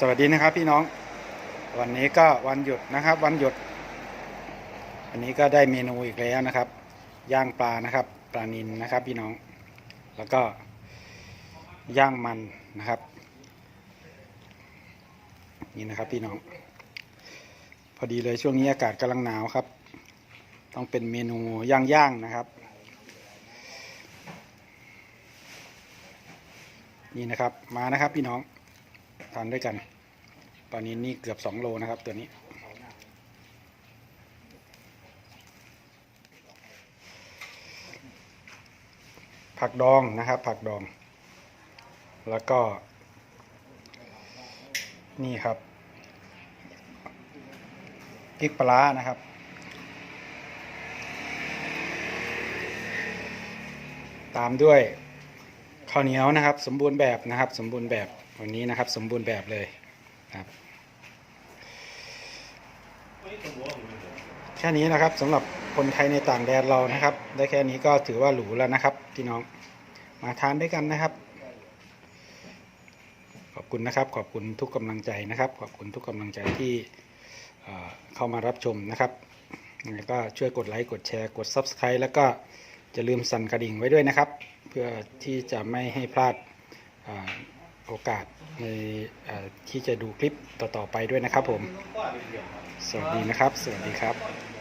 สวัสดีนะครับพี่น้อง วันนี้ก็วันหยุดนะครับ วันหยุด วันนี้ก็ได้เมนูอีกแล้วนะครับ ย่างปลานะครับปลานินนะครับพี่น้อง แล้วก็ย่างมันนะครับ นี่นะครับพี่น้อง พอดีเลยช่วงนี้อากาศกำลังหนาวครับ ต้องเป็นเมนูย่างๆนะครับ นี่นะครับมานะครับพี่น้องทานด้วยกัน ตอนนี้นี่เกือบสองโลนะครับตัวนี้ ผักดองนะครับ ผักดอง แล้วก็ นี่ครับพริกปลาร้านะครับตามด้วยข้าวเหนียวนะครับ สมบูรณ์แบบนะครับ สมบูรณ์แบบวันนี้นะครับ สมบูรณ์แบบเลยครับ แค่นี้นะครับสำหรับคนไทยในต่างแดนเรานะครับ ได้แค่นี้ก็ถือว่าหรูแล้วนะครับพี่น้องมาทานด้วยกันนะครับ ขอบคุณนะครับ ขอบคุณทุกกำลังใจนะครับ ขอบคุณทุกกำลังใจที่เเข้ามารับชมนะครับแล้วก็ช่วยกดไลค์กดแชร์กด Subscribe แล้วก็อย่าลืมสั่นกระดิ่งไว้ด้วยนะครับ เพื่อที่จะไม่ให้พลาดอ โอกาสในที่จะดูคลิปต่อๆไปด้วยนะครับผม สวัสดีนะครับ สวัสดีครับ